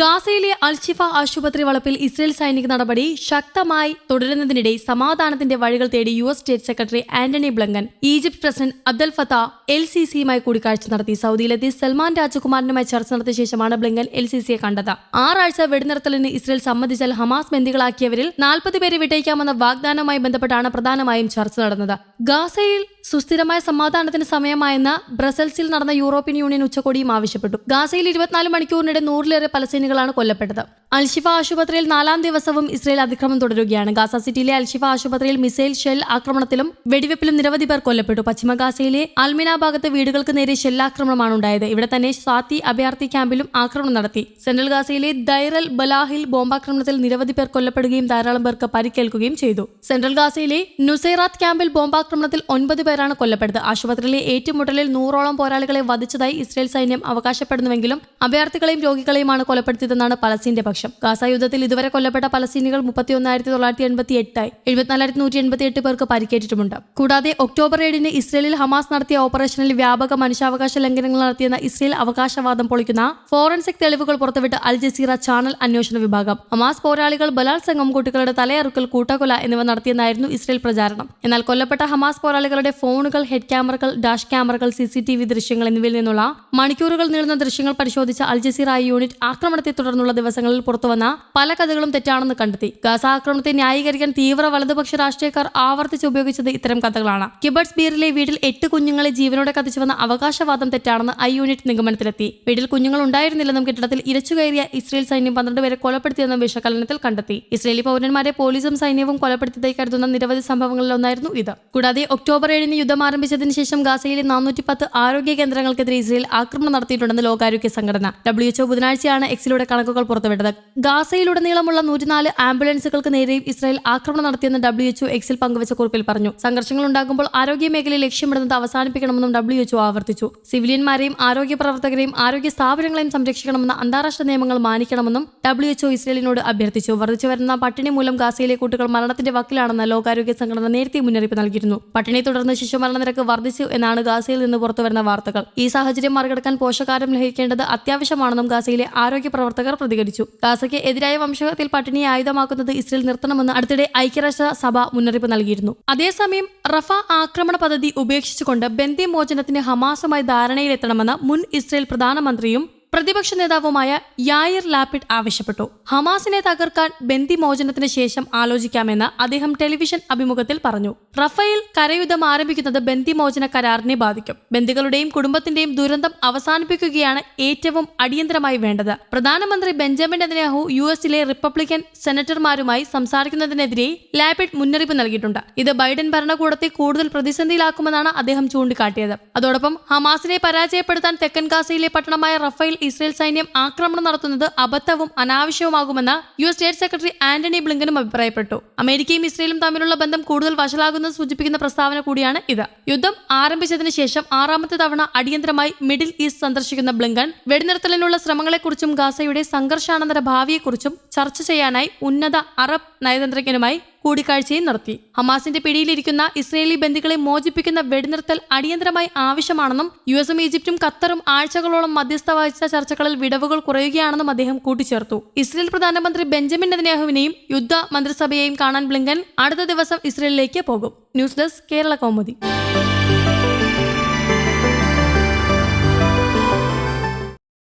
ഗാസയിലെ അൽഷിഫ ആശുപത്രി വളപ്പിൽ ഇസ്രയേൽ സൈനിക നടപടി ശക്തമായി തുടരുന്നതിനിടെ സമാധാനത്തിന്റെ വഴികൾ തേടി U S state secretary Antony Blinken Egypt president Abdel Fattah El C സിയുമായി കൂടിക്കാഴ്ച നടത്തി. സൗദിയിലെത്തി സൽമാൻ രാജകുമാരനുമായി ചർച്ച നടത്തിയ ശേഷമാണ് ബ്ലങ്കൻ എൽ സി സിയെ കണ്ടത്. ആറാഴ്ച വെടിനിർത്തലിന് ഇസ്രയേൽ സമ്മതിച്ചാൽ ഹമാസ് ബന്ദികളാക്കിയവരിൽ നാൽപ്പത് പേരെ വിട്ടയക്കാമെന്ന വാഗ്ദാനവുമായി ബന്ധപ്പെട്ടാണ് പ്രധാനമായും ചർച്ച നടന്നത്. ഗാസയിൽ സുസ്ഥിരമായ സമാധാനത്തിന് സമയമായെന്ന് ബ്രസൽസിൽ നടന്ന യൂറോപ്യൻ യൂണിയൻ ഉച്ചകോടിയും ആവശ്യപ്പെട്ടു. ഗാസയിൽ ഇരുപത്തിനാല് മണിക്കൂറിനിടെ നൂറിലേറെ പലസ്തീനുകളാണ് കൊല്ലപ്പെട്ടത്. അൽഷിഫ ആശുപത്രിയിൽ നാലാം ദിവസവും ഇസ്രയേൽ അതിക്രമം തുടരുകയാണ്. ഗാസ സിറ്റിയിലെ അൽഷിഫ ആശുപത്രിയിൽ മിസൈൽ ഷെൽ ആക്രമണത്തിലും വെടിവെപ്പിലും നിരവധി പേർ കൊല്ലപ്പെട്ടു. പശ്ചിമ ഗാസയിലെ അൽമിന ഭാഗത്ത് വീടുകൾക്ക് നേരെ ഷെല്ലാക്രമണമാണ് ഉണ്ടായത്. ഇവിടെ തന്നെ സ്വാതി അഭയാർത്ഥി ക്യാമ്പിലും ആക്രമണം നടത്തി. സെൻട്രൽ ഗാസയിലെ ദൈറൽ ബലാഹിൽ ബോംബാക്രമണത്തിൽ നിരവധി പേർ കൊല്ലപ്പെടുകയും ധാരാളം പേർക്ക് പരിക്കേൽക്കുകയും ചെയ്തു. സെൻട്രൽ ഗാസയിലെ നുസൈറാത്ത് ക്യാമ്പിൽ ബോംബാക്രമണത്തിൽ ഒൻപത് പേരാണ് കൊല്ലപ്പെട്ടത്. ആശുപത്രിയിലെ ഏറ്റുമുട്ടലിൽ നൂറോളം പോരാളികളെ വധിച്ചതായി ഇസ്രയേൽ സൈന്യം അവകാശപ്പെടുന്നുവെങ്കിലും അഭയാർത്ഥികളെയും രോഗികളെയുമാണ് കൊലപ്പെടുത്തിയതെന്നാണ് പലസ്തീന്റെ പക്ഷം. ഗാസ യുദ്ധത്തിൽ ഇതുവരെ കൊല്ലപ്പെട്ട പലസ്തീനികൾ മുപ്പത്തിയൊന്നായിരത്തി തൊള്ളായിരത്തി എൺപത്തി എട്ടായി എഴുപത്തിനാലായിരത്തി നൂറ്റി എൺപത്തി എട്ട് പേർക്ക് പരിക്കേറ്റിട്ടുമുണ്ട്. കൂടാതെ ഒക്ടോബർ ഏഴിന് ഇസ്രയേലിൽ ഹമാസ് നടത്തിയ ഓപ്പറേഷനിൽ വ്യാപക മനുഷ്യാവകാശ ലംഘനങ്ങൾ നടത്തിയെന്ന ഇസ്രയേൽ അവകാശവാദം പൊളിക്കുന്ന ഫോറൻസിക് തെളിവുകൾ പുറത്തുവിട്ട് അൽ ജസീറ ചാനൽ അന്വേഷണ വിഭാഗം. ഹമാസ് പോരാളികൾ ബലാത്സംഗം കുട്ടികളുടെ തലയറുക്കൽ കൂട്ടക്കൊല എന്നിവ നടത്തിയെന്നായിരുന്നു ഇസ്രയേൽ പ്രചാരണം. എന്നാൽ കൊല്ലപ്പെട്ട ഹമാസ് പോരാളികളുടെ ഫോണുകൾ ഹെഡ് ക്യാമറകൾ ഡാഷ് ക്യാമറകൾ സി സി ടി വി ദൃശ്യങ്ങൾ എന്നിവയിൽ നിന്നുള്ള മണിക്കൂറുകൾ നീളുന്ന ദൃശ്യങ്ങൾ പരിശോധിച്ച അൽ ജസീറ യൂണിറ്റ് ആക്രമണത്തെ തുടർന്നുള്ള ദിവസങ്ങളിൽ പുറത്തുവന്ന പല കഥകളും തെറ്റാണെന്ന് കണ്ടെത്തി. ഗാസ ആക്രമണത്തെ ന്യായീകരിക്കാൻ തീവ്ര വലതുപക്ഷ രാഷ്ട്രീയക്കാർ ആവർത്തിച്ച് ഉപയോഗിച്ചത് ഇത്തരം കഥകളാണ്. കിബർട്സ് ബീറിലെ വീട്ടിൽ എട്ട് കുഞ്ഞുങ്ങളെ ജീവനോടെ കത്തിച്ചുവന്ന അവകാശവാദം തെറ്റാണെന്ന് ഐ യൂണിറ്റ് നിഗമനത്തിലെത്തി. വീട്ടിൽ കുഞ്ഞുങ്ങൾ ഉണ്ടായിരുന്നില്ലെന്നും കെട്ടിടത്തിൽ ഇരച്ചുകയറിയ ഇസ്രയേൽ സൈന്യം പന്ത്രണ്ട് പേരെ കൊലപ്പെടുത്തിയെന്നും വിശകലനത്തിൽ കണ്ടെത്തി. ഇസ്രയേലി പൗരന്മാരെ പോലീസും സൈന്യവും കൊലപ്പെടുത്തിയതായി കരുതുന്ന നിരവധി സംഭവങ്ങളിലൊന്നായിരുന്നു ഇത്. കൂടാതെ ഒക്ടോബർ ഏഴിന് യുദ്ധം ആരംഭിച്ചതിന് ശേഷം ഗാസയിലെ നാനൂറ്റി പത്ത് ആരോഗ്യ കേന്ദ്രങ്ങൾക്കെതിരെ ഇസ്രയേൽ ആക്രമണം നടത്തിയിട്ടുണ്ടെന്ന് ലോകാരോഗ്യ സംഘടന. ഡബ്ല്യു എച്ച്ഒ ബുധനാഴ്ചയാണ് എക്സിലൂടെ കണക്കുകൾ പുറത്തുവിട്ടത്. ഗാസയിലുടനീളമുള്ള നൂറ്റിനാല് ആംബുലൻസുകൾക്ക് നേരെയും ഇസ്രായേൽ ആക്രമണം നടത്തിയെന്ന് ഡബ്ല്യു എച്ച്ഒ എക്സിൽ പങ്കുവച്ച കുറിപ്പിൽ പറഞ്ഞു. സംഘർഷങ്ങൾ ഉണ്ടാകുമ്പോൾ ആരോഗ്യ മേഖലയിൽ ലക്ഷ്യമിടുന്നത് അവസാനിപ്പിക്കണമെന്നും ഡബ്ല്യു എച്ച്ഒ ആവർത്തിച്ചു. സിവിലിയന്മാരെയും ആരോഗ്യ പ്രവർത്തകരെയും ആരോഗ്യ സ്ഥാപനങ്ങളെയും സംരക്ഷിക്കണമെന്ന അന്താരാഷ്ട്ര നിയമങ്ങൾ മാനിക്കണമെന്നും ഡബ്ല്യു എച്ച്ഒ ഇസ്രയേലിനോട് അഭ്യർത്ഥിച്ചു. വർദ്ധിച്ചു വരുന്ന പട്ടിണി മൂലം ഗാസയിലെ കുട്ടികൾ മരണത്തിന്റെ വക്കിലാണെന്ന് ലോകാരോഗ്യ സംഘടന നേരത്തെ മുന്നറിയിപ്പ് നൽകിയിരുന്നു. പട്ടിണിയെ തുടർന്ന് ശിശുമരണ നിരക്ക് വർദ്ധിച്ചു എന്നാണ് ഗാസയിൽ നിന്ന് പുറത്തുവരുന്ന വാർത്തകൾ. ഈ സാഹചര്യം മറികടക്കാൻ പോഷകാരം ലഭിക്കേണ്ടത് അത്യാവശ്യമാണെന്നും ഗാസയിലെ ആരോഗ്യ പ്രവർത്തകർ പ്രതികരിച്ചു. ഗാസയ്ക്ക് എതിരായ വംശഹത്തിൽ പട്ടിണിയെ ആയുധമാക്കുന്നത് ഇസ്രയേൽ നിർത്തണമെന്ന് അടുത്തിടെ ഐക്യരാഷ്ട്ര സഭ മുന്നറിയിപ്പ് നൽകിയിരുന്നു. അതേസമയം റഫ ആക്രമണ പദ്ധതി ഉപേക്ഷിച്ചുകൊണ്ട് ബന്ദിമോചനത്തിന് ഹമാസുമായി ധാരണയിലെത്തണമെന്ന് മുൻ ഇസ്രയേൽ പ്രധാനമന്ത്രിയും പ്രതിപക്ഷ നേതാവുമായ യായിർ ലാപിഡ് ആവശ്യപ്പെട്ടു. ഹമാസിനെ തകർക്കാൻ ബന്ദിമോചനത്തിന് ശേഷം ആലോചിക്കാമെന്ന് അദ്ദേഹം ടെലിവിഷൻ അഭിമുഖത്തിൽ പറഞ്ഞു. റഫേൽ കരയുദ്ധം ആരംഭിക്കുന്നത് ബന്ദിമോചന കരാറിനെ ബാധിക്കും. ബന്ദികളുടെയും കുടുംബത്തിന്റെയും ദുരന്തം അവസാനിപ്പിക്കുകയാണ് ഏറ്റവും അടിയന്തരമായി വേണ്ടത്. പ്രധാനമന്ത്രി ബെഞ്ചമിൻ നെതന്യാഹു യു എസിലെ റിപ്പബ്ലിക്കൻ സെനറ്റർമാരുമായി സംസാരിക്കുന്നതിനെതിരെ ലാപിഡ് മുന്നറിയിപ്പ് നൽകിയിട്ടുണ്ട്. ഇത് ബൈഡൻ ഭരണകൂടത്തെ കൂടുതൽ പ്രതിസന്ധിയിലാക്കുമെന്നാണ് അദ്ദേഹം ചൂണ്ടിക്കാട്ടിയത്. അതോടൊപ്പം ഹമാസിനെ പരാജയപ്പെടുത്താൻ തെക്കൻ ഗാസയിലെ പട്ടണമായ റഫേൽ ഇസ്രയേൽ സൈന്യം ആക്രമണം നടത്തുന്നത് അബദ്ധവും അനാവശ്യവുമാകുമെന്ന് U S state secretary Antony ബ്ലിങ്കനും അഭിപ്രായപ്പെട്ടു. അമേരിക്കയും ഇസ്രയേലും തമ്മിലുള്ള ബന്ധം കൂടുതൽ വഷളാകുന്നത് സൂചിപ്പിക്കുന്ന പ്രസ്താവന കൂടിയാണ് ഇത്. യുദ്ധം ആരംഭിച്ചതിന് ശേഷം ആറാമത്തെ തവണ അടിയന്തരമായി മിഡിൽ ഈസ്റ്റ് സന്ദർശിക്കുന്ന ബ്ലിങ്കൻ വെടിനിർത്തലിനുള്ള ശ്രമങ്ങളെക്കുറിച്ചും ഗാസയുടെ സംഘർഷാനന്തര ഭാവിയെക്കുറിച്ചും ചർച്ച ചെയ്യാനായി ഉന്നത അറബ് നയതന്ത്രജ്ഞനുമായി കൂടിക്കാഴ്ചയും നടത്തി. ഹമാസിന്റെ പിടിയിലിരിക്കുന്ന ഇസ്രയേലി ബന്ദികളെ മോചിപ്പിക്കുന്ന വെടിനിർത്തൽ അടിയന്തരമായി ആവശ്യമാണെന്നും യു എസും ഈജിപ്തും ഖത്തറും ആഴ്ചകളോളം മധ്യസ്ഥ വഹിച്ച ചർച്ചകളിൽ വിടവുകൾ കുറയുകയാണെന്നും അദ്ദേഹം കൂട്ടിച്ചേർത്തു. ഇസ്രയേൽ പ്രധാനമന്ത്രി ബെഞ്ചമിൻ നെതന്യാഹുവിനെയും യുദ്ധ മന്ത്രിസഭയെയും കാണാൻ ബ്ലിങ്കൻ അടുത്ത ദിവസം ഇസ്രയേലിലേക്ക് പോകും. News desk Kerala Kaumudi.